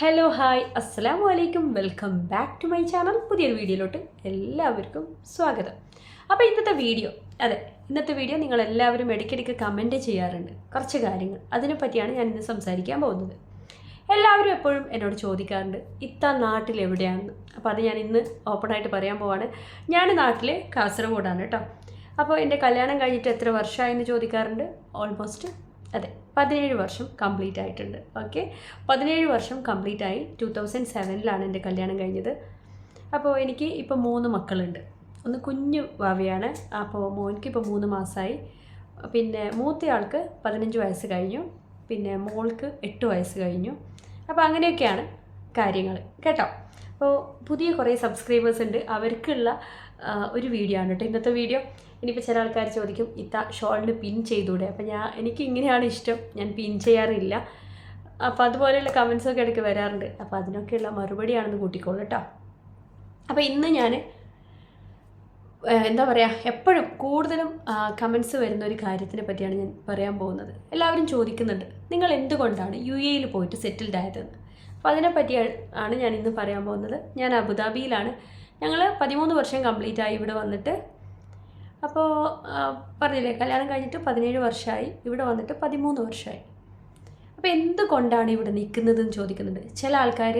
Hello hi അസ്സാം വലൈക്കും welcome back to my channel പുതിയൊരു വീഡിയോയിലോട്ട് എല്ലാവർക്കും സ്വാഗതം. അപ്പോൾ ഇന്നത്തെ വീഡിയോ അതെ ഇന്നത്തെ വീഡിയോ നിങ്ങൾ എല്ലാവരും ഇടയ്ക്കിടയ്ക്ക് കമന്റ് ചെയ്യാറുണ്ട്. കുറച്ച് കാര്യങ്ങൾ. അതിനെപ്പറ്റിയാണ് ഞാൻ ഇന്ന് സംസാരിക്കാൻ പോകുന്നത്. എല്ലാവരും എപ്പോഴും എന്നോട് ചോദിക്കാറുണ്ട് ഇത്ത നാട്ടിൽ എവിടെയാണെന്ന് അപ്പോൾ അത് ഞാൻ ഇന്ന് ഓപ്പണായിട്ട് പറയാൻ പോവാണ്. ഞാൻ നാട്ടിൽ കാസർഗോഡാണ് കേട്ടോ. അപ്പോൾ എന്റെ കല്യാണം കഴിഞ്ഞിട്ട് എത്ര വർഷമായെന്ന് ചോദിക്കാറുണ്ട്? ഓൾമോസ്റ്റ് അതെ. പതിനേഴ് വർഷം കംപ്ലീറ്റ് ആയിട്ടുണ്ട്. ഓക്കെ പതിനേഴ് വർഷം കംപ്ലീറ്റ് ആയി ടു തൗസൻഡ് സെവനിലാണ് എന്റെ കല്യാണം കഴിഞ്ഞത്. അപ്പോൾ എനിക്ക് ഇപ്പോൾ മൂന്ന് മക്കളുണ്ട്. ഒന്ന് കുഞ്ഞു വാവയാണ്. അപ്പോൾ മോനിക്ക് ഇപ്പോൾ മൂന്ന് മാസമായി. പിന്നെ മൂത്തയാൾക്ക് പതിനഞ്ച് വയസ്സ് കഴിഞ്ഞു. പിന്നെ മോൾക്ക് എട്ട് വയസ്സ് കഴിഞ്ഞു. അപ്പോൾ അങ്ങനെയൊക്കെയാണ് കാര്യങ്ങൾ. കേട്ടോ? അപ്പോൾ പുതിയ കുറേ സബ്സ്ക്രൈബേഴ്സ് ഉണ്ട്. അവർക്കുള്ള ഒരു വീഡിയോ ആണ് കേട്ടോ ഇന്നത്തെ വീഡിയോ ഇനിയിപ്പോൾ ചില ആൾക്കാർ ചോദിക്കും ഇത്ത ഷോളിന് പിൻ ചെയ്തൂടെ? അപ്പോൾ ഞാൻ എനിക്ക് ഇങ്ങനെയാണ് ഇഷ്ടം ഞാൻ പിൻ ചെയ്യാറില്ല. അപ്പോൾ അതുപോലെയുള്ള കമൻസൊക്കെ ഇടയ്ക്ക് വരാറുണ്ട്. അപ്പോൾ അതിനൊക്കെയുള്ള മറുപടിയാണെന്ന് കൂട്ടിക്കോളൂ കേട്ടോ. അപ്പോൾ ഇന്ന് ഞാൻ എന്താ പറയുക എപ്പോഴും കൂടുതലും കമൻസ് വരുന്ന ഒരു കാര്യത്തിനെ പറ്റിയാണ് ഞാൻ പറയാൻ പോകുന്നത്. എല്ലാവരും ചോദിക്കുന്നുണ്ട് നിങ്ങൾ എന്തുകൊണ്ടാണ് യു എയിൽ പോയിട്ട് സെറ്റിൽഡ് ആയതെന്ന്? അപ്പോൾ അതിനെ പറ്റിയാണ് ആണ് ഞാൻ ഇന്ന് പറയാൻ പോകുന്നത്. ഞാൻ അബുദാബിയിലാണ്. ഞങ്ങൾ പതിമൂന്ന് വർഷം കംപ്ലീറ്റ് ആയി ഇവിടെ വന്നിട്ട് അപ്പോൾ പറഞ്ഞില്ലേ കല്യാണം കഴിഞ്ഞിട്ട് പതിനേഴ് വർഷമായി ഇവിടെ വന്നിട്ട് പതിമൂന്ന് വർഷമായി അപ്പോൾ എന്തുകൊണ്ടാണ് ഇവിടെ നിൽക്കുന്നതെന്ന് ചോദിക്കുന്നുണ്ട്. ചില ആൾക്കാർ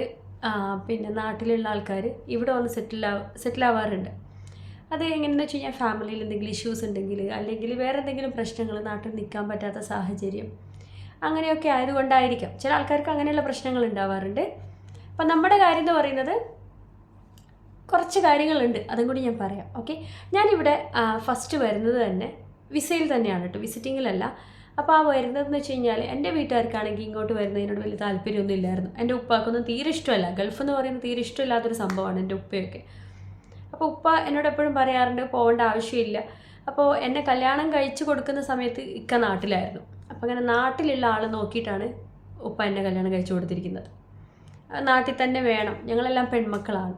പിന്നെ നാട്ടിലുള്ള ആൾക്കാർ ഇവിടെ വന്ന് സെറ്റിൽ സെറ്റിലാവാറുണ്ട് അത് എങ്ങനെയെന്ന് വെച്ച് കഴിഞ്ഞാൽ ഫാമിലിയിൽ എന്തെങ്കിലും ഇഷ്യൂസ് ഉണ്ടെങ്കിൽ അല്ലെങ്കിൽ വേറെ എന്തെങ്കിലും പ്രശ്നങ്ങൾ നാട്ടിൽ നിൽക്കാൻ പറ്റാത്ത സാഹചര്യം അങ്ങനെയൊക്കെ ആയതുകൊണ്ടായിരിക്കാം. ചില ആൾക്കാർക്ക് അങ്ങനെയുള്ള പ്രശ്നങ്ങൾ ഉണ്ടാവാറുണ്ട്. അപ്പം നമ്മുടെ കാര്യം എന്ന് പറയുന്നത് കുറച്ച് കാര്യങ്ങളുണ്ട് അതും കൂടി ഞാൻ പറയാം ഓക്കെ? ഞാനിവിടെ ഫസ്റ്റ് വരുന്നത് തന്നെ വിസയിൽ തന്നെയാണ് കേട്ടോ വിസിറ്റിങ്ങിലല്ല. അപ്പോൾ ആ വരുന്നതെന്ന് വെച്ച് കഴിഞ്ഞാൽ എന്റെ വീട്ടുകാർക്കാണെങ്കിൽ ഇങ്ങോട്ട് വരുന്നതിനോട് വലിയ താല്പര്യമൊന്നും ഇല്ലായിരുന്നു. എന്റെ ഉപ്പാക്കൊന്നും തീരെ ഇഷ്ടമല്ല. ഗൾഫ് എന്ന് പറയുന്നത് തീരെ ഇഷ്ടമില്ലാത്തൊരു സംഭവമാണ് എന്റെ ഉപ്പയൊക്കെ. അപ്പോൾ ഉപ്പ എന്നോട് എപ്പോഴും പറയാറുണ്ട് പോകേണ്ട ആവശ്യമില്ല. അപ്പോൾ എന്നെ കല്യാണം കഴിച്ചു കൊടുക്കുന്ന സമയത്ത് ഇക്ക നാട്ടിലായിരുന്നു. അപ്പോൾ അങ്ങനെ നാട്ടിലുള്ള ആൾ നോക്കിയിട്ടാണ് ഉപ്പ എന്നെ കല്യാണം കഴിച്ചു കൊടുത്തിരിക്കുന്നത്. നാട്ടിൽ തന്നെ വേണം. ഞങ്ങളെല്ലാം പെൺമക്കളാണ്.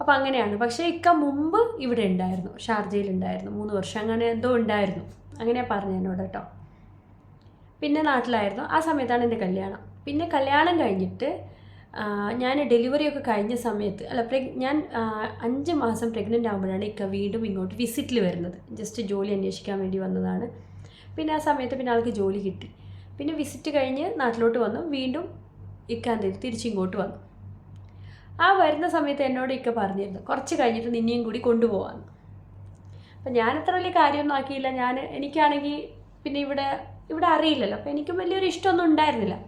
അപ്പോൾ അങ്ങനെയാണ്. പക്ഷേ ഇക്ക മുമ്പ് ഇവിടെ ഉണ്ടായിരുന്നു. ഷാർജയിൽ ഉണ്ടായിരുന്നു. മൂന്ന് വർഷം അങ്ങനെ എന്തോ ഉണ്ടായിരുന്നു. അങ്ങനെയാണ് പറഞ്ഞു എന്നോട് കേട്ടോ. പിന്നെ നാട്ടിലായിരുന്നു. ആ സമയത്താണ് എന്റെ കല്യാണം. പിന്നെ കല്യാണം കഴിഞ്ഞിട്ട് ഞാൻ ഡെലിവറി ഒക്കെ കഴിഞ്ഞ സമയത്ത് അല്ല പ്രഗ് ഞാൻ അഞ്ച് മാസം പ്രഗ്നന്റ് ആകുമ്പോഴാണ് ഇക്ക വീണ്ടും ഇങ്ങോട്ട് വിസിറ്റിൽ വരുന്നത്. ജസ്റ്റ് ജോലി അന്വേഷിക്കാൻ വേണ്ടി വന്നതാണ്. പിന്നെ ആ സമയത്ത് പിന്നെ ആൾക്ക് ജോലി കിട്ടി. പിന്നെ വിസിറ്റ് കഴിഞ്ഞ് നാട്ടിലോട്ട് വന്നു. വീണ്ടും ഇക്ക എന്ത് ചെയ്തു? തിരിച്ചിങ്ങോട്ട് വന്നു. ആ വരുന്ന സമയത്ത് എന്നോട് ഇക്ക പറഞ്ഞിരുന്നു. കുറച്ച് കഴിഞ്ഞിട്ട് നിന്നെയും കൂടി കൊണ്ടുപോകാമെന്ന് അപ്പം ഞാൻ അത്ര വലിയ കാര്യമൊന്നും ആക്കിയില്ല. ഞാൻ എനിക്കാണെങ്കിൽ പിന്നെ ഇവിടെ ഇവിടെ അറിയില്ലല്ലോ. അപ്പോൾ എനിക്കും വലിയൊരു ഇഷ്ടമൊന്നും ഉണ്ടായിരുന്നില്ല.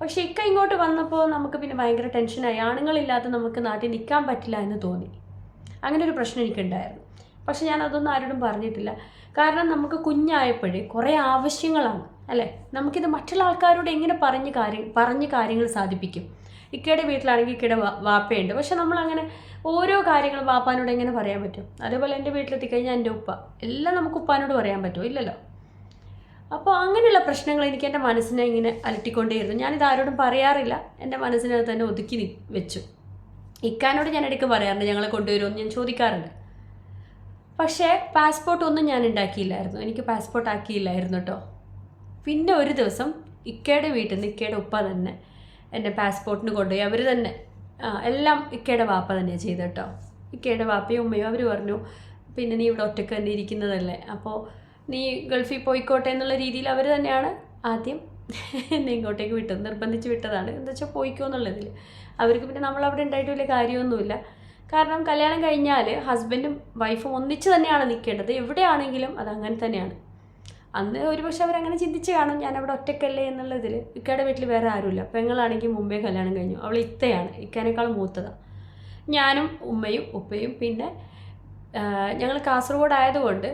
പക്ഷേ ഇക്ക ഇങ്ങോട്ട് വന്നപ്പോൾ നമുക്ക് പിന്നെ ഭയങ്കര ടെൻഷനായി ആണുങ്ങളില്ലാതെ നമുക്ക് നാട്ടിൽ നിൽക്കാൻ പറ്റില്ല എന്ന് തോന്നി. അങ്ങനെ ഒരു പ്രശ്നം എനിക്കുണ്ടായിരുന്നു. പക്ഷെ ഞാൻ അതൊന്നും ആരോടും പറഞ്ഞിട്ടില്ല. കാരണം നമുക്ക് കുഞ്ഞായപ്പോഴേ കുറേ ആവശ്യങ്ങളാണ്. അല്ലേ? നമുക്കിത് മറ്റുള്ള ആൾക്കാരോട് എങ്ങനെ പറഞ്ഞ് കാര്യം പറഞ്ഞ് കാര്യങ്ങൾ സാധിപ്പിക്കും? ഇക്കയുടെ വീട്ടിലാണെങ്കിൽ ഇക്കയുടെ വാപ്പയുണ്ട്. പക്ഷെ നമ്മളങ്ങനെ ഓരോ കാര്യങ്ങളും വാപ്പാനോട് എങ്ങനെ പറയാൻ പറ്റും? അതേപോലെ എന്റെ വീട്ടിലെത്തിക്കഴിഞ്ഞാൽ എന്റെ ഉപ്പ. എല്ലാം നമുക്ക് ഉപ്പാനോട് പറയാൻ പറ്റുമോ ഇല്ലല്ലോ? അപ്പോൾ അങ്ങനെയുള്ള പ്രശ്നങ്ങൾ എനിക്ക് എന്റെ മനസ്സിനെ ഇങ്ങനെ അലട്ടിക്കൊണ്ടേയിരുന്നു. ഞാനിത് ആരോടും പറയാറില്ല. എന്റെ മനസ്സിനെ തന്നെ ഒതുക്കി വെച്ചു. ഇക്കാനോട് ഞാൻ ഇടയ്ക്ക് പറയാറുണ്ട് ഞങ്ങളെ കൊണ്ടുവരുമെന്ന് ഞാൻ ചോദിക്കാറുണ്ട്. പക്ഷേ പാസ്പോർട്ട് ഒന്നും ഞാൻ ഉണ്ടാക്കിയില്ലായിരുന്നു. എനിക്ക് പാസ്പോർട്ട് ആക്കിയില്ലായിരുന്നു കേട്ടോ. പിന്നെ ഒരു ദിവസം ഇക്കയുടെ വീട്ടിൽ നിന്ന് ഇക്കയുടെ ഉപ്പ തന്നെ എന്റെ പാസ്പോർട്ടിന് കൊണ്ടുപോയി. അവർ തന്നെ എല്ലാം ഇക്കയുടെ വാപ്പ തന്നെയാണ് ചെയ്തത് കേട്ടോ. ഇക്കയുടെ വാപ്പയും ഉമ്മയും അവർ പറഞ്ഞു പിന്നെ നീ ഇവിടെ ഒറ്റയ്ക്ക് തന്നെ ഇരിക്കുന്നതല്ലേ? അപ്പോൾ നീ ഗൾഫിൽ പോയിക്കോട്ടെ എന്നുള്ള രീതിയിൽ അവർ തന്നെയാണ് ആദ്യം എന്നെ ഇങ്ങോട്ടേക്ക് വിട്ടത് നിർബന്ധിച്ച് വിട്ടതാണ്. എന്താ വെച്ചാൽ പോയിക്കോ എന്നുള്ളതിൽ. അവർക്ക് പിന്നെ നമ്മളവിടെ ഉണ്ടായിട്ട് വലിയ കാര്യമൊന്നുമില്ല. കാരണം കല്യാണം കഴിഞ്ഞാൽ ഹസ്ബൻഡും വൈഫും ഒന്നിച്ച് തന്നെയാണ് നിൽക്കേണ്ടത്. എവിടെയാണെങ്കിലും അത് അങ്ങനെ തന്നെയാണ്. അന്ന് ഒരുപക്ഷെ അവരങ്ങനെ ചിന്തിച്ച് കാണും ഞാൻ അവിടെ ഒറ്റക്കല്ലേ എന്നുള്ളതിൽ. ഇക്കയുടെ വീട്ടിൽ വേറെ ആരുമില്ല. പെങ്ങളാണെങ്കിൽ മുമ്പേ കല്യാണം കഴിഞ്ഞു. അവൾ ഇത്തയാണ്. ഇക്കാനേക്കാൾ മൂത്തതാണ് ഞാനും ഉമ്മയും ഉപ്പയും പിന്നെ ഞങ്ങൾ കാസർഗോഡ് ആയതുകൊണ്ട്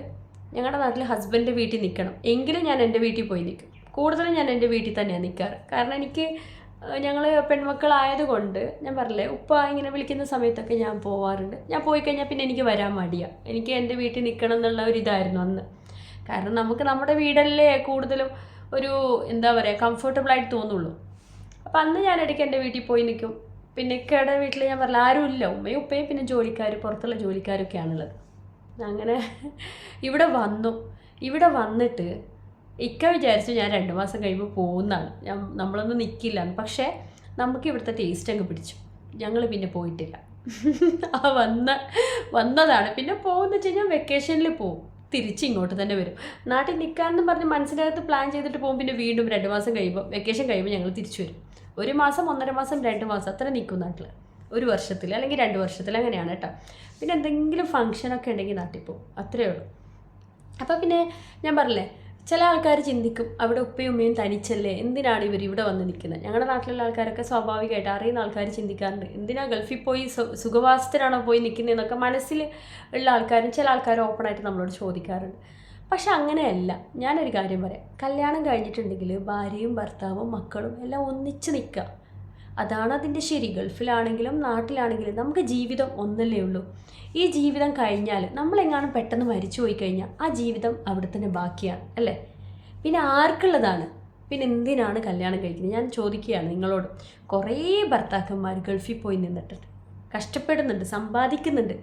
ഞങ്ങളുടെ നാട്ടിൽ ഹസ്ബൻഡ് വീട്ടിൽ നിൽക്കണം. എങ്കിലും ഞാൻ എന്റെ വീട്ടിൽ പോയി നിൽക്കും. കൂടുതലും ഞാൻ എന്റെ വീട്ടിൽ തന്നെയാണ് നിൽക്കാറ്. കാരണം എനിക്ക് ഞങ്ങൾ പെൺമക്കളായതുകൊണ്ട് ഞാൻ പറഞ്ഞില്ലേ ഉപ്പ ഇങ്ങനെ വിളിക്കുന്ന സമയത്തൊക്കെ ഞാൻ പോവാറുണ്ട്. ഞാൻ പോയി കഴിഞ്ഞാൽ പിന്നെ എനിക്ക് വരാൻ മടിയാണ് എനിക്ക് എന്റെ വീട്ടിൽ നിൽക്കണം എന്നുള്ള ഒരു ഇതായിരുന്നു അന്ന്. കാരണം നമുക്ക് നമ്മുടെ വീടല്ലേ കൂടുതലും ഒരു എന്താ പറയുക കംഫർട്ടബിളായിട്ട് തോന്നുള്ളൂ. അപ്പം അന്ന് ഞാൻ ഇടയ്ക്ക് എന്റെ വീട്ടിൽ പോയി നിൽക്കും. പിന്നെ ഇക്കയുടെ വീട്ടിൽ ഞാൻ പറഞ്ഞില്ല ആരും ഇല്ല. ഉമ്മയും ഉപ്പയും പിന്നെ ജോലിക്കാർ പുറത്തുള്ള ജോലിക്കാരൊക്കെയാണുള്ളത്. അങ്ങനെ ഇവിടെ വന്നു. ഇവിടെ വന്നിട്ട് ഇക്ക വിചാരിച്ചു ഞാൻ രണ്ട് മാസം കഴിയുമ്പോൾ പോകുന്നതാണ് ഞാൻ നമ്മളൊന്നും നിൽക്കില്ല പക്ഷേ നമുക്ക് ഇവിടുത്തെ ടേസ്റ്റ് അങ്ങ് പിടിച്ചു. ഞങ്ങൾ പിന്നെ പോയിട്ടില്ല. ആ വന്ന വന്നതാണ്. പിന്നെ പോകുന്ന വെച്ച് കഴിഞ്ഞാൽ വെക്കേഷനിൽ പോകും തിരിച്ച് ഇങ്ങോട്ട് തന്നെ വരും. നാട്ടിൽ നിൽക്കാമെന്ന് പറഞ്ഞ് മനസ്സിനകത്ത് പ്ലാൻ ചെയ്തിട്ട് പോകും. പിന്നെ വീണ്ടും രണ്ട് മാസം കഴിയുമ്പോൾ വെക്കേഷൻ കഴിയുമ്പോൾ ഞങ്ങൾ തിരിച്ചു വരും. ഒരു മാസം ഒന്നര മാസം രണ്ട് മാസം അത്ര നിൽക്കും നാട്ടിൽ ഒരു വർഷത്തിൽ അല്ലെങ്കിൽ രണ്ട് വർഷത്തിൽ അങ്ങനെയാണ് കേട്ടോ. പിന്നെ എന്തെങ്കിലും ഫംഗ്ഷനൊക്കെ ഉണ്ടെങ്കിൽ നാട്ടിൽ പോകും. അത്രയേ ഉള്ളൂ. അപ്പോൾ പിന്നെ ഞാൻ പറഞ്ഞില്ലേ ചില ആൾക്കാർ ചിന്തിക്കും അവിടെ ഉപ്പയും ഉമ്മയും തനിച്ചല്ലേ? എന്തിനാണ് ഇവർ ഇവിടെ വന്ന് നിൽക്കുന്നത്? ഞങ്ങളുടെ നാട്ടിലുള്ള ആൾക്കാരൊക്കെ സ്വാഭാവികമായിട്ട് അറിയുന്ന ആൾക്കാർ ചിന്തിക്കാറുണ്ട്. എന്തിനാ ഗൾഫിൽ പോയി സുഖവാസത്തിനാണോ പോയി നിൽക്കുന്നതെന്നൊക്കെ മനസ്സിൽ ഉള്ള ആൾക്കാരും ചില ആൾക്കാർ ഓപ്പണായിട്ട് നമ്മളോട് ചോദിക്കാറുണ്ട്. പക്ഷെ അങ്ങനെയല്ല. ഞാനൊരു കാര്യം പറയാം. കല്യാണം കഴിഞ്ഞിട്ടുണ്ടെങ്കിൽ ഭാര്യയും ഭർത്താവും മക്കളും എല്ലാം ഒന്നിച്ച് നിൽക്കുക. അതാണ് അതിന്റെ ശരി. ഗൾഫിലാണെങ്കിലും നാട്ടിലാണെങ്കിലും നമുക്ക് ജീവിതം ഒന്നല്ലേ ഉള്ളൂ. ഈ ജീവിതം കഴിഞ്ഞാൽ നമ്മളെങ്ങാനും പെട്ടെന്ന് മരിച്ചു പോയി കഴിഞ്ഞാൽ ആ ജീവിതം അവിടെ തന്നെ ബാക്കിയാണ് അല്ലേ? പിന്നെ ആർക്കുള്ളതാണ്? പിന്നെ എന്തിനാണ് കല്യാണം കഴിക്കുന്നത്? ഞാൻ ചോദിക്കുകയാണ് നിങ്ങളോട്. കുറേ ഭർത്താക്കന്മാർ ഗൾഫിൽ പോയി നിന്നിട്ടുണ്ട് കഷ്ടപ്പെടുന്നുണ്ട് സമ്പാദിക്കുന്നുണ്ട്.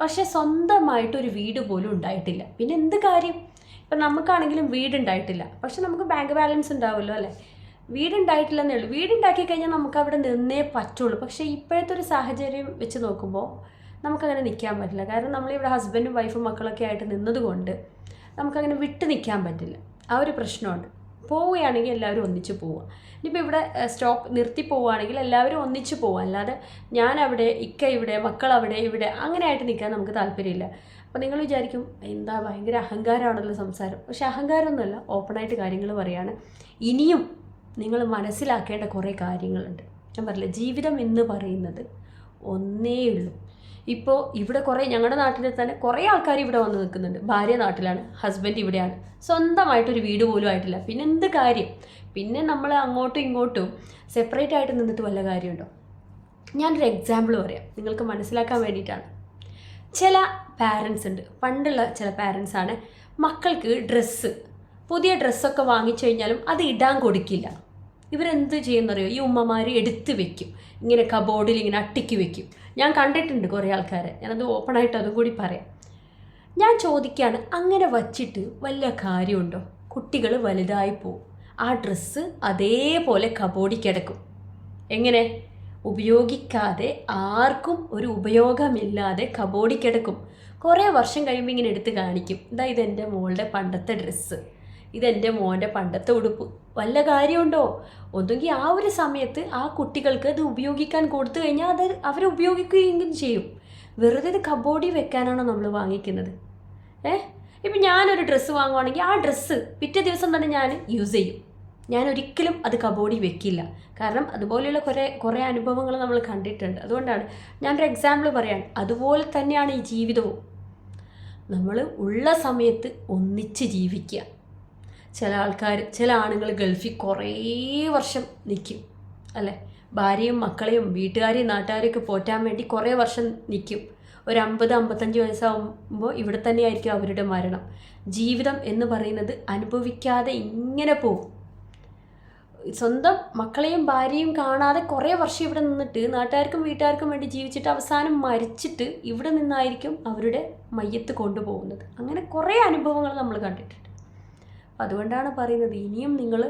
പക്ഷേ സ്വന്തമായിട്ടൊരു വീട് പോലും ഉണ്ടായിട്ടില്ല. പിന്നെ എന്ത് കാര്യം? ഇപ്പം നമുക്കാണെങ്കിലും വീടുണ്ടായിട്ടില്ല. പക്ഷെ നമുക്ക് ബാങ്ക് ബാലൻസ് ഉണ്ടാവുമല്ലോ അല്ലേ? വീടുണ്ടായിട്ടില്ലെന്നേ ഉള്ളൂ. വീടുണ്ടാക്കി കഴിഞ്ഞാൽ നമുക്ക് അവിടെ നിന്നേ പറ്റുള്ളൂ. പക്ഷേ ഇപ്പോഴത്തെ ഒരു സാഹചര്യം വെച്ച് നോക്കുമ്പോൾ നമുക്കങ്ങനെ നിൽക്കാൻ പറ്റില്ല. കാരണം നമ്മളിവിടെ ഹസ്ബൻഡും വൈഫും മക്കളൊക്കെ ആയിട്ട് നിന്നതുകൊണ്ട് നമുക്കങ്ങനെ വിട്ട് നിൽക്കാൻ പറ്റില്ല. ആ ഒരു പ്രശ്നമുണ്ട്. പോവുകയാണെങ്കിൽ എല്ലാവരും ഒന്നിച്ച് പോവുക. ഇനിയിപ്പോൾ ഇവിടെ സ്റ്റോപ്പ് നിർത്തി പോവുകയാണെങ്കിൽ എല്ലാവരും ഒന്നിച്ച് പോവുക. അല്ലാതെ ഞാൻ അവിടെ ഇക്ക ഇവിടെ മക്കൾ അവിടെ ഇവിടെ അങ്ങനെ ആയിട്ട് നിൽക്കാൻ നമുക്ക് താല്പര്യമില്ല. അപ്പോൾ നിങ്ങൾ വിചാരിക്കും എന്താ ഭയങ്കര അഹങ്കാരമാണല്ലോ സംസാരം. പക്ഷെ അഹങ്കാരമൊന്നുമല്ല. ഓപ്പണായിട്ട് കാര്യങ്ങൾ പറയാണ് ഇനിയും നിങ്ങൾ മനസ്സിലാക്കേണ്ട കുറേ കാര്യങ്ങളുണ്ട്. ഞാൻ പറയില്ല ജീവിതം എന്ന് പറയുന്നത് ഒന്നേ ഉള്ളൂ. ഇപ്പോൾ ഇവിടെ കുറേ ഞങ്ങളുടെ നാട്ടിൽ തന്നെ കുറേ ആൾക്കാർ ഇവിടെ വന്ന് നിൽക്കുന്നുണ്ട്. ഭാര്യ നാട്ടിലാണ് ഹസ്ബൻഡ് ഇവിടെയാണ്. സ്വന്തമായിട്ടൊരു വീട് പോലും ആയിട്ടില്ല. പിന്നെ എന്ത് കാര്യം? പിന്നെ നമ്മൾ അങ്ങോട്ടും ഇങ്ങോട്ടും സെപ്പറേറ്റ് ആയിട്ട് നിന്നിട്ട് വല്ല കാര്യമുണ്ടോ? ഞാനൊരു എക്സാമ്പിൾ പറയാം. നിങ്ങൾക്ക് മനസ്സിലാക്കാൻ വേണ്ടിയിട്ടാണ്. ചില പാരൻസ് ഉണ്ട്. പണ്ടുള്ള ചില പാരൻസ് ആണ് മക്കൾക്ക് ഡ്രസ്സ് പുതിയ ഡ്രസ്സൊക്കെ വാങ്ങിച്ചു കഴിഞ്ഞാലും അത് ഇടാൻ കൊടുക്കില്ല. ഇവരെന്ത് ചെയ്യുന്നറിയോ? ഈ ഉമ്മമാർ എടുത്ത് വെക്കും. ഇങ്ങനെ കബോർഡിൽ ഇങ്ങനെ അട്ടിക്ക് വെക്കും. ഞാൻ കണ്ടിട്ടുണ്ട് കുറേ ആൾക്കാരെ. ഞാനത് ഓപ്പണായിട്ട് അതും കൂടി പറയാം. ഞാൻ ചോദിക്കുകയാണ് അങ്ങനെ വച്ചിട്ട് വലിയ കാര്യമുണ്ടോ? കുട്ടികൾ വലുതായി പോവും. ആ ഡ്രസ്സ് അതേപോലെ കബോഡി കിടക്കും. എങ്ങനെ? ഉപയോഗിക്കാതെ ആർക്കും ഒരു ഉപയോഗമില്ലാതെ കബോഡി കിടക്കും. കുറേ വർഷം കഴിയുമ്പോൾ ഇങ്ങനെ എടുത്ത് കാണിക്കും. ഇതാ ഇതെന്റെ മോളുടെ പണ്ടത്തെ ഡ്രസ്സ് ഇതെന്റെ മോന്റെ പണ്ടത്തെ ഉടുപ്പ്. വല്ല കാര്യമുണ്ടോ? ഒന്നുകിൽ ആ ഒരു സമയത്ത് ആ കുട്ടികൾക്ക് അത് ഉപയോഗിക്കാൻ കൊടുത്തു കഴിഞ്ഞാൽ അത് അവർ ഉപയോഗിക്കുകയെങ്കിലും ചെയ്യും. വെറുതെ ഇത് കബോർഡിൽ വെക്കാനാണോ നമ്മൾ വാങ്ങിക്കുന്നത്? ഏ? ഇപ്പം ഞാനൊരു ഡ്രസ്സ് വാങ്ങുവാണെങ്കിൽ ആ ഡ്രസ്സ് പിറ്റേ ദിവസം തന്നെ ഞാൻ യൂസ് ചെയ്യും. ഞാൻ ഒരിക്കലും അത് കബോർഡിൽ വെക്കില്ല. കാരണം അതുപോലെയുള്ള കുറേ കുറേ അനുഭവങ്ങൾ നമ്മൾ കണ്ടിട്ടുണ്ട്. അതുകൊണ്ടാണ് ഞാനൊരു എക്സാമ്പിൾ പറയാൻ. അതുപോലെ തന്നെയാണ് ഈ ജീവിതവും. നമ്മൾ ഉള്ള സമയത്ത് ഒന്നിച്ച് ജീവിക്കുക ചില ആൾക്കാർ ചില ആണുങ്ങൾ ഗൾഫിൽ കുറേ വർഷം നിൽക്കും അല്ലേ? ഭാര്യയും മക്കളെയും വീട്ടുകാരെയും നാട്ടുകാരെയൊക്കെ പോറ്റാൻ വേണ്ടി കുറേ വർഷം നിൽക്കും ഒരു അമ്പത് അമ്പത്തഞ്ച് വയസ്സാകുമ്പോൾ ഇവിടെ തന്നെയായിരിക്കും അവരുടെ മരണം. ജീവിതം എന്ന് പറയുന്നത് അനുഭവിക്കാതെ ഇങ്ങനെ പോകും. സ്വന്തം മക്കളെയും ഭാര്യയും കാണാതെ കുറേ വർഷം ഇവിടെ നിന്നിട്ട് നാട്ടുകാർക്കും വീട്ടുകാർക്കും വേണ്ടി ജീവിച്ചിട്ട് അവസാനം മരിച്ചിട്ട് ഇവിടെ നിന്നായിരിക്കും അവരുടെ മയ്യത്ത് കൊണ്ടുപോകുന്നത്. അങ്ങനെ കുറേ അനുഭവങ്ങൾ നമ്മൾ കണ്ടിട്ടുണ്ട്. അതുകൊണ്ടാണ് പറയുന്നത്. ഇനിയും നിങ്ങൾ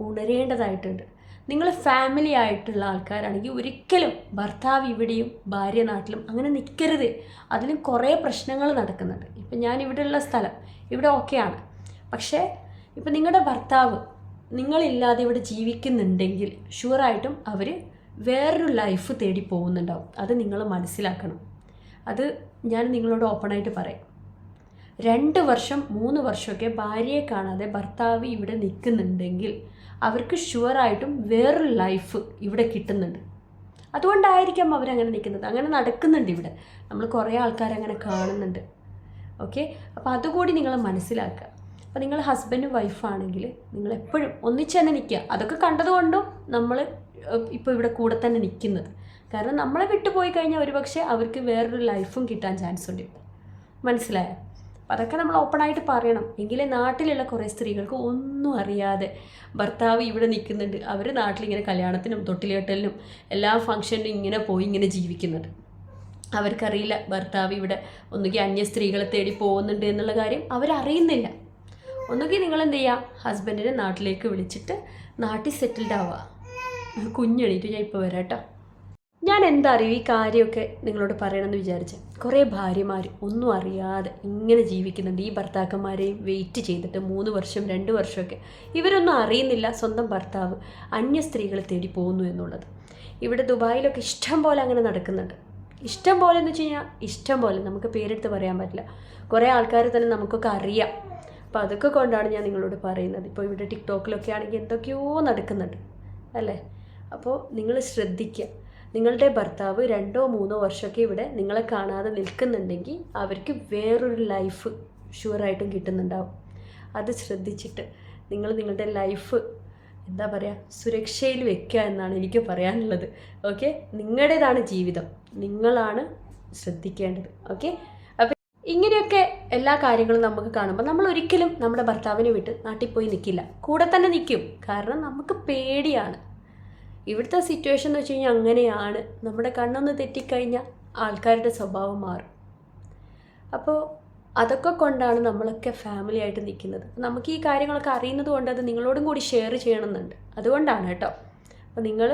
ഉണരേണ്ടതായിട്ടുണ്ട്. നിങ്ങൾ ഫാമിലി ആയിട്ടുള്ള ആൾക്കാരാണെങ്കിൽ ഒരിക്കലും ഭർത്താവ് ഇവിടെയും ഭാര്യ നാട്ടിലും അങ്ങനെ നിൽക്കരുത് അതിലും കുറേ പ്രശ്നങ്ങൾ നടക്കുന്നുണ്ട്. ഇപ്പം ഞാൻ ഇവിടെയുള്ള സ്ഥലം ഇവിടെ ഓക്കെയാണ്. പക്ഷേ ഇപ്പം നിങ്ങളുടെ ഭർത്താവ് നിങ്ങളില്ലാതെ ഇവിടെ ജീവിക്കുന്നുണ്ടെങ്കിൽ ഷുവറായിട്ടും അവർ വേറൊരു ലൈഫ് തേടി പോകുന്നുണ്ടാവും. അത് നിങ്ങൾ മനസ്സിലാക്കണം. അത് ഞാൻ നിങ്ങളോട് ഓപ്പണായിട്ട് പറയാം. രണ്ട് വർഷം മൂന്ന് വർഷമൊക്കെ ഭാര്യയെ കാണാതെ ഭർത്താവ് ഇവിടെ നിൽക്കുന്നുണ്ടെങ്കിൽ അവർക്ക് ഷുവറായിട്ടും വേറൊരു ലൈഫ് ഇവിടെ കിട്ടുന്നുണ്ട്. അതുകൊണ്ടായിരിക്കാം അവരങ്ങനെ നിൽക്കുന്നത്. അങ്ങനെ നടക്കുന്നുണ്ട് ഇവിടെ. നമ്മൾ കുറേ ആൾക്കാരങ്ങനെ കാണുന്നുണ്ട്. ഓക്കെ? അപ്പോൾ അതുകൂടി നിങ്ങൾ മനസ്സിലാക്കുക. അപ്പോൾ നിങ്ങൾ ഹസ്ബൻഡ് വൈഫാണെങ്കിൽ നിങ്ങൾ എപ്പോഴും ഒന്നിച്ച് തന്നെ നിൽക്കുക. അതൊക്കെ കണ്ടതുകൊണ്ടും നമ്മൾ ഇപ്പോൾ ഇവിടെ കൂടെ തന്നെ നിൽക്കുന്നത്. കാരണം നമ്മളെ വിട്ടുപോയി കഴിഞ്ഞാൽ ഒരുപക്ഷെ അവർക്ക് വേറൊരു ലൈഫും കിട്ടാൻ ചാൻസ് ഉണ്ട്. മനസ്സിലായോ? അതൊക്കെ നമ്മൾ ഓപ്പണായിട്ട് പറയണം. എങ്കിലേ നാട്ടിലുള്ള കുറേ സ്ത്രീകൾക്ക് ഒന്നും അറിയാതെ ഭർത്താവ് ഇവിടെ നിൽക്കുന്നുണ്ട്. അവർ നാട്ടിലിങ്ങനെ കല്യാണത്തിനും തൊട്ടിലേട്ടലിനും എല്ലാ ഫംഗ്ഷനിലും ഇങ്ങനെ പോയി ഇങ്ങനെ ജീവിക്കുന്നുണ്ട്. അവർക്കറിയില്ല ഭർത്താവ് ഇവിടെ ഒന്നുകിൽ അന്യ സ്ത്രീകളെ തേടി പോകുന്നുണ്ട് എന്നുള്ള കാര്യം അവരറിയുന്നില്ല. ഒന്നുകിൽ നിങ്ങൾ എന്ത് ചെയ്യുക ഹസ്ബൻഡിനെ നാട്ടിലേക്ക് വിളിച്ചിട്ട് നാട്ടിൽ സെറ്റിൽഡ് ആവുക കുഞ്ഞെണീറ്റ് ഞാൻ ഇപ്പോൾ വരാം കേട്ടോ ഞാൻ എന്താ അറിയും ഈ കാര്യമൊക്കെ നിങ്ങളോട് പറയണമെന്ന് വിചാരിച്ച്? കുറേ ഭാര്യമാർ ഒന്നും അറിയാതെ ഇങ്ങനെ ജീവിക്കുന്നുണ്ട്. ഈ ഭർത്താക്കന്മാരെയും വെയിറ്റ് ചെയ്തിട്ട് മൂന്ന് വർഷം രണ്ട് വർഷമൊക്കെ ഇവരൊന്നും അറിയുന്നില്ല സ്വന്തം ഭർത്താവ് അന്യ സ്ത്രീകളെ തേടി പോകുന്നു എന്നുള്ളത്. ഇവിടെ ദുബായിലൊക്കെ ഇഷ്ടം പോലെ അങ്ങനെ നടക്കുന്നുണ്ട്. ഇഷ്ടം പോലെ എന്ന് വെച്ച് കഴിഞ്ഞാൽ ഇഷ്ടം പോലെ നമുക്ക് പേരെടുത്ത് പറയാൻ പറ്റില്ല. കുറേ ആൾക്കാർ തന്നെ നമുക്കൊക്കെ അറിയാം. അപ്പോൾ അതൊക്കെ കൊണ്ടാണ് ഞാൻ നിങ്ങളോട് പറയുന്നത്. ഇപ്പോൾ ഇവിടെ ടിക്ടോക്കിലൊക്കെ ആണെങ്കിൽ എന്തൊക്കെയോ നടക്കുന്നുണ്ട്. അല്ലേ? അപ്പോൾ നിങ്ങൾ ശ്രദ്ധിക്കുക. നിങ്ങളുടെ ഭർത്താവ് രണ്ടോ മൂന്നോ വർഷമൊക്കെ ഇവിടെ നിങ്ങളെ കാണാതെ നിൽക്കുന്നുണ്ടെങ്കിൽ അവർക്ക് വേറൊരു ലൈഫ് ഷുവറായിട്ടും കിട്ടുന്നുണ്ടാവും. അത് ശ്രദ്ധിച്ചിട്ട് നിങ്ങൾ നിങ്ങളുടെ ലൈഫ് എന്താ പറയുക സുരക്ഷയിൽ വെക്കുക എന്നാണ് എനിക്ക് പറയാനുള്ളത്. ഓക്കെ? നിങ്ങളുടേതാണ് ജീവിതം. നിങ്ങളാണ് ശ്രദ്ധിക്കേണ്ടത്. ഓക്കെ? ഇങ്ങനെയൊക്കെ എല്ലാ കാര്യങ്ങളും നമുക്ക് കാണുമ്പോൾ നമ്മൾ ഒരിക്കലും നമ്മുടെ ഭർത്താവിനെ വിട്ട് നാട്ടിൽ പോയി നിൽക്കില്ല കൂടെ തന്നെ നിൽക്കും കാരണം നമുക്ക് പേടിയാണ്. ഇവിടുത്തെ സിറ്റുവേഷൻ എന്ന് വെച്ച് കഴിഞ്ഞാൽ അങ്ങനെയാണ്. നമ്മുടെ കണ്ണൊന്ന് തെറ്റിക്കഴിഞ്ഞാൽ ആൾക്കാരുടെ സ്വഭാവം മാറും. അപ്പോൾ അതൊക്കെ കൊണ്ടാണ് നമ്മളൊക്കെ ഫാമിലി ആയിട്ട് നിൽക്കുന്നത് നമുക്ക് ഈ കാര്യങ്ങളൊക്കെ അറിയുന്നത് കൊണ്ട് അത് നിങ്ങളോടും കൂടി ഷെയർ ചെയ്യണമെന്നുണ്ട്. അതുകൊണ്ടാണ് കേട്ടോ. അപ്പോൾ നിങ്ങൾ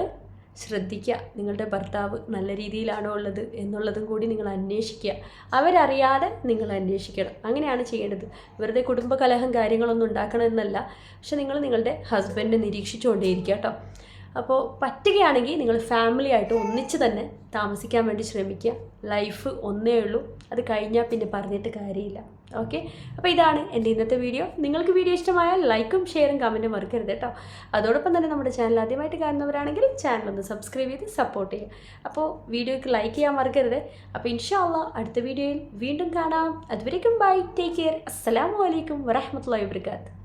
ശ്രദ്ധിക്കുക നിങ്ങളുടെ ഭർത്താവ് നല്ല രീതിയിലാണോ ഉള്ളത് എന്നുള്ളതും കൂടി നിങ്ങൾ അന്വേഷിക്കുക അവരറിയാതെ നിങ്ങൾ അന്വേഷിക്കണം. അങ്ങനെയാണ് ചെയ്യേണ്ടത്. വെറുതെ കുടുംബകലഹം കാര്യങ്ങളൊന്നും ഉണ്ടാക്കണമെന്നല്ല. പക്ഷെ നിങ്ങൾ നിങ്ങളുടെ ഹസ്ബൻഡിനെ നിരീക്ഷിച്ചുകൊണ്ടേയിരിക്കുക കേട്ടോ. അപ്പോൾ പറ്റുകയാണെങ്കിൽ നിങ്ങൾ ഫാമിലി ആയിട്ട് ഒന്നിച്ച് തന്നെ താമസിക്കാൻ വേണ്ടി ശ്രമിക്കുക. ലൈഫ് ഒന്നേ ഉള്ളൂ. അത് കഴിഞ്ഞാൽ പിന്നെ പറഞ്ഞിട്ട് കാര്യമില്ല. ഓക്കെ അപ്പോൾ ഇതാണ് എന്റെ ഇന്നത്തെ വീഡിയോ നിങ്ങൾക്ക് വീഡിയോ ഇഷ്ടമായാൽ ലൈക്കും ഷെയറും കമന്റും മറക്കരുത് കേട്ടോ. അതോടൊപ്പം തന്നെ നമ്മുടെ ചാനൽ ആദ്യമായിട്ട് കാണുന്നവരാണെങ്കിൽ ചാനൽ ഒന്ന് സബ്സ്ക്രൈബ് ചെയ്ത് സപ്പോർട്ട് ചെയ്യുക. അപ്പോൾ വീഡിയോയ്ക്ക് ലൈക്ക് ചെയ്യാൻ മറക്കരുത്. അപ്പോൾ ഇൻഷാല്ല അടുത്ത വീഡിയോയിൽ വീണ്ടും കാണാം. അതുവരേക്കും ബൈ ടേക്ക് കെയർ അസ്സാം വലൈക്കും വറഹമത്തല്ലാ വാബർക്കാത്ത്